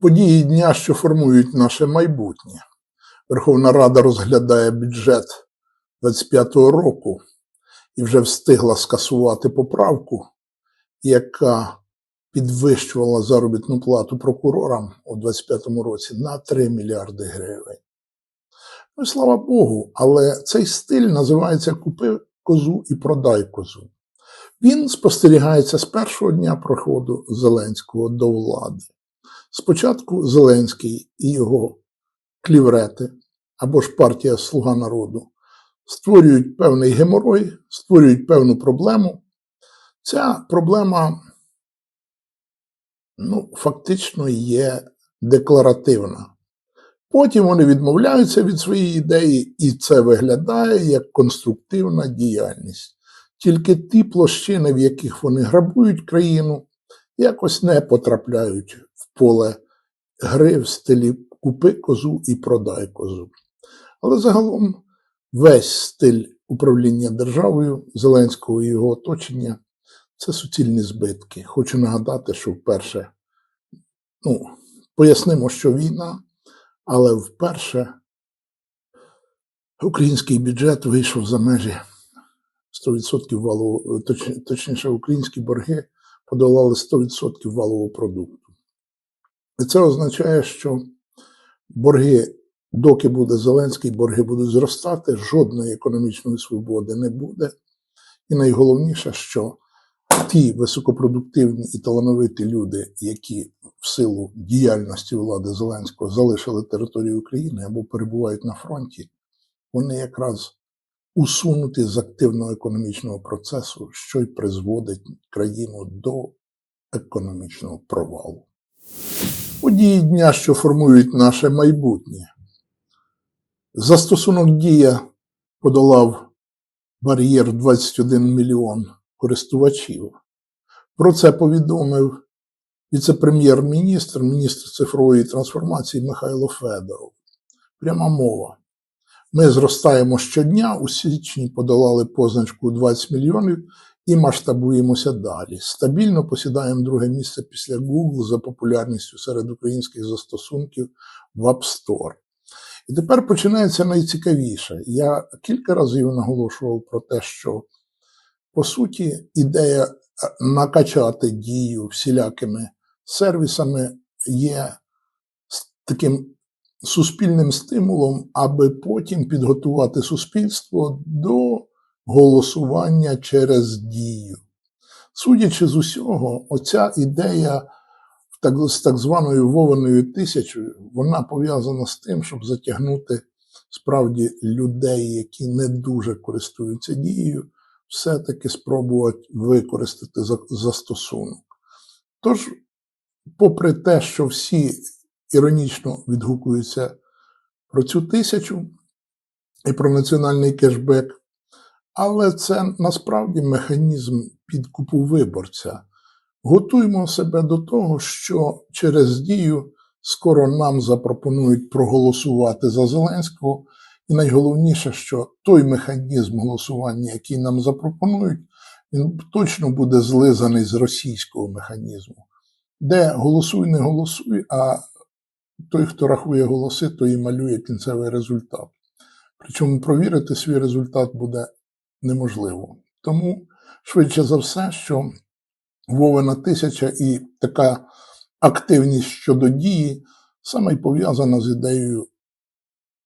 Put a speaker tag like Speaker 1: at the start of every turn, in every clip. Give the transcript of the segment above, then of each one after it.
Speaker 1: Події дня, що формують наше майбутнє. Верховна Рада розглядає бюджет 2025 року і вже встигла скасувати поправку, яка підвищувала заробітну плату прокурорам у 2025 році на 3 мільярди гривень. Ну, слава Богу, але цей стиль називається Купи козу і продай козу. Він спостерігається з першого дня проходу Зеленського до влади. Спочатку Зеленський і його кліврети або ж партія Слуга народу створюють певний геморой, створюють певну проблему. Ця проблема ну, фактично є декларативна. Потім вони відмовляються від своєї ідеї, і це виглядає як конструктивна діяльність. Тільки ті площини, в яких вони грабують країну, якось не потрапляють в поле гри в стилі купи козу і продай козу. Але загалом весь стиль управління державою Зеленського і його оточення це суцільні збитки. Хочу нагадати, що вперше, ну, пояснимо, що війна, але вперше український бюджет вийшов за межі 100% валового, точ- точніше, українські борги подолали 100% валового продукту. І це означає, що борги, доки буде Зеленський, борги будуть зростати, жодної економічної свободи не буде. І найголовніше, що ті високопродуктивні і талановиті люди, які в силу діяльності влади Зеленського залишили територію України або перебувають на фронті, вони якраз усунуті з активного економічного процесу, що й призводить країну до економічного провалу. Події дня, що формують наше майбутнє. Застосунок дія подолав бар'єр 21 мільйон користувачів. Про це повідомив віце-прем'єр-міністр, міністр цифрової трансформації Михайло Федоров. Пряма мова. Ми зростаємо щодня, у січні подолали позначку 20 мільйонів і масштабуємося далі. Стабільно посідаємо друге місце після Google за популярністю серед українських застосунків в App Store. І тепер починається найцікавіше. Я кілька разів наголошував про те, що по суті ідея е, накачати дію всілякими сервісами є таким суспільним стимулом, аби потім підготувати суспільство до голосування через дію. Судячи з усього, оця ідея з так званою Вованою тисячою, вона пов'язана з тим, щоб затягнути справді людей, які не дуже користуються дією, все-таки спробувати використати за- застосунок. Тож, попри те, що всі іронічно відгукуються про цю тисячу і про національний кешбек, але це насправді механізм підкупу виборця. Готуємо себе до того, що через дію скоро нам запропонують проголосувати за Зеленського. І найголовніше, що той механізм голосування, який нам запропонують, він точно буде злизаний з російського механізму, де голосуй, не голосуй, а той, хто рахує голоси, той і малює кінцевий результат. Причому провірити свій результат буде неможливо. Тому, швидше за все, що Вовина тисяча і така активність щодо дії саме й пов'язана з ідеєю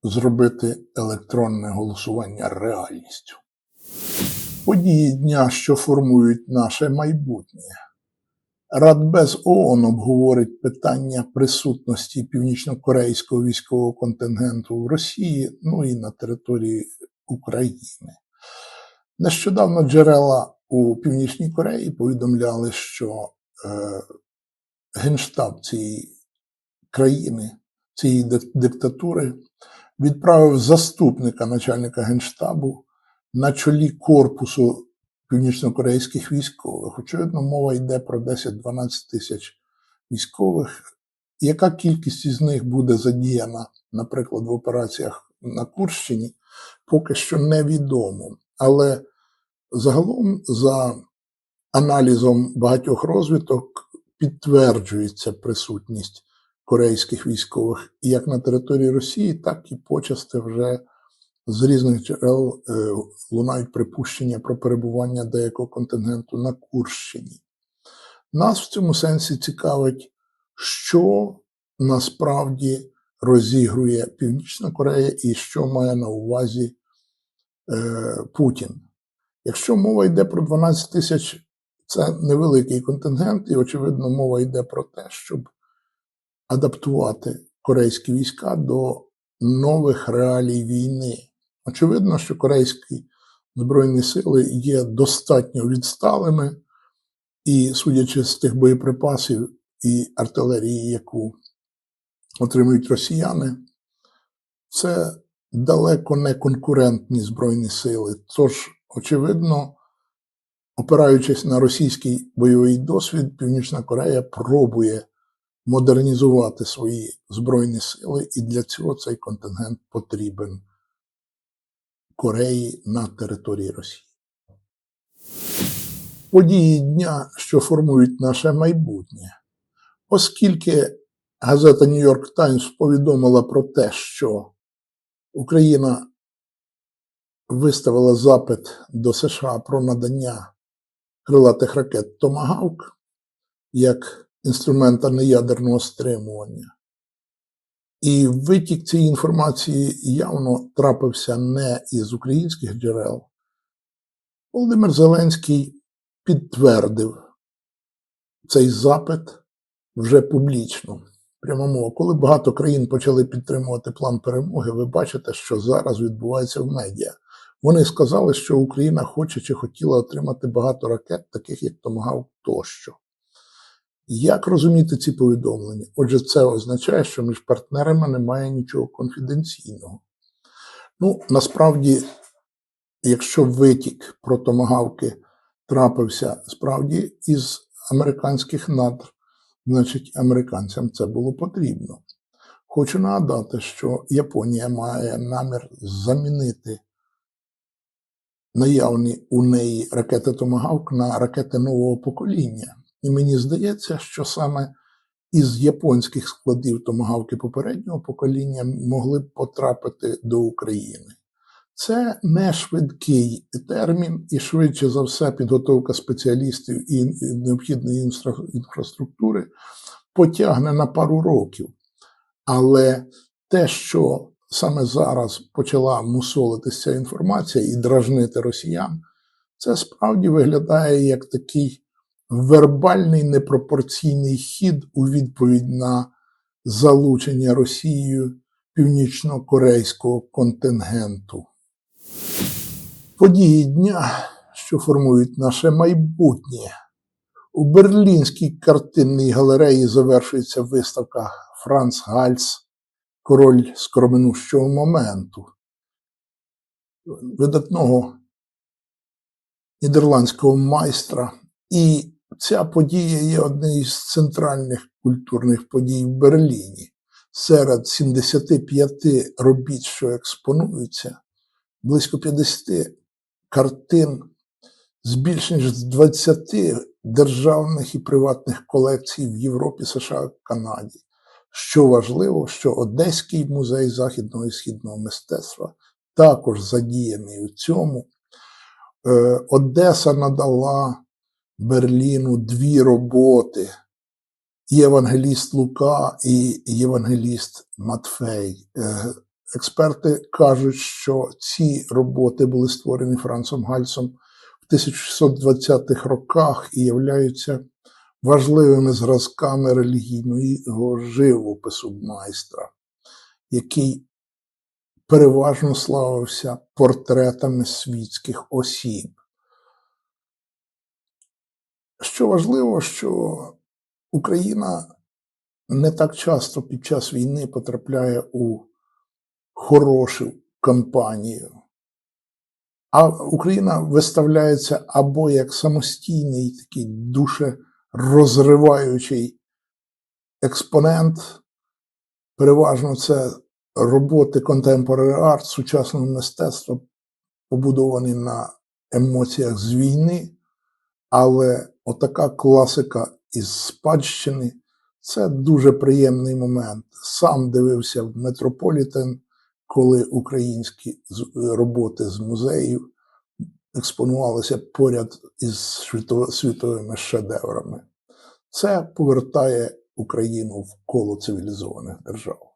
Speaker 1: зробити електронне голосування реальністю. Події дня, що формують наше майбутнє. Радбез ООН обговорить питання присутності північнокорейського військового контингенту в Росії, ну і на території України. Нещодавно джерела у Північній Кореї повідомляли, що е, генштаб цієї країни, цієї диктатури, відправив заступника начальника генштабу на чолі корпусу північнокорейських військових. Очевидно, мова йде про 10-12 тисяч військових. Яка кількість із них буде задіяна, наприклад, в операціях на Курщині, поки що невідомо. Але загалом, за аналізом багатьох розвиток, підтверджується присутність корейських військових як на території Росії, так і почасти вже з різних джерел е, лунають припущення про перебування деякого контингенту на Курщині. Нас в цьому сенсі цікавить, що насправді розігрує Північна Корея і що має на увазі е, Путін. Якщо мова йде про 12 тисяч, це невеликий контингент, і, очевидно, мова йде про те, щоб адаптувати корейські війська до нових реалій війни. Очевидно, що корейські збройні сили є достатньо відсталими, і, судячи з тих боєприпасів і артилерії, яку отримують росіяни, це далеко не конкурентні збройні сили. Тож, очевидно, опираючись на російський бойовий досвід, Північна Корея пробує модернізувати свої збройні сили, і для цього цей контингент потрібен Кореї на території Росії. Події дня, що формують наше майбутнє, оскільки газета Нью-Йорк Таймс повідомила про те, що Україна виставила запит до США про надання крилатих ракет Томагавк як інструмента неядерного стримування. І витік цієї інформації явно трапився не із українських джерел. Володимир Зеленський підтвердив цей запит вже публічно. Прямо мова, коли багато країн почали підтримувати план перемоги, ви бачите, що зараз відбувається в медіа. Вони сказали, що Україна хоче чи хотіла отримати багато ракет, таких як Томагав тощо. Як розуміти ці повідомлення? Отже, це означає, що між партнерами немає нічого конфіденційного. Ну, насправді, якщо витік про томагавки трапився справді із американських надр, значить американцям це було потрібно. Хочу нагадати, що Японія має намір замінити наявні у неї ракети Томагавк на ракети нового покоління. І мені здається, що саме із японських складів томагавки попереднього покоління могли б потрапити до України. Це не швидкий термін, і швидше за все, підготовка спеціалістів і необхідної інфраструктури потягне на пару років. Але те, що саме зараз почала мусолитися інформація і дражнити росіян, це справді виглядає як такий вербальний непропорційний хід у відповідь на залучення Росією північно-корейського контингенту. Події дня, що формують наше майбутнє. У Берлінській картинній галереї завершується виставка Франц Гальц Король скромнущого моменту, видатного нідерландського майстра. І ця подія є однією з центральних культурних подій в Берліні. Серед 75 робіт, що експонуються, близько 50 картин з більш ніж з 20 державних і приватних колекцій в Європі, США Канаді. Що важливо, що Одеський музей західного і східного мистецтва також задіяний у цьому. Е, Одеса надала Берліну дві роботи: Євангеліст Лука і Євангеліст Матфей. Е, експерти кажуть, що ці роботи були створені Францом Гальцом в 1620-х роках і являються важливими зразками релігійного живопису майстра, який переважно славився портретами світських осіб. Що важливо, що Україна не так часто під час війни потрапляє у хорошу кампанію, а Україна виставляється або як самостійний такий душерозриваючий експонент. Переважно це роботи contemporary art, сучасного мистецтва побудований на емоціях з війни, але отака класика із спадщини це дуже приємний момент. Сам дивився в Метрополітен, коли українські роботи з музеїв експонувалися поряд із світовими шедеврами. Це повертає Україну в коло цивілізованих держав.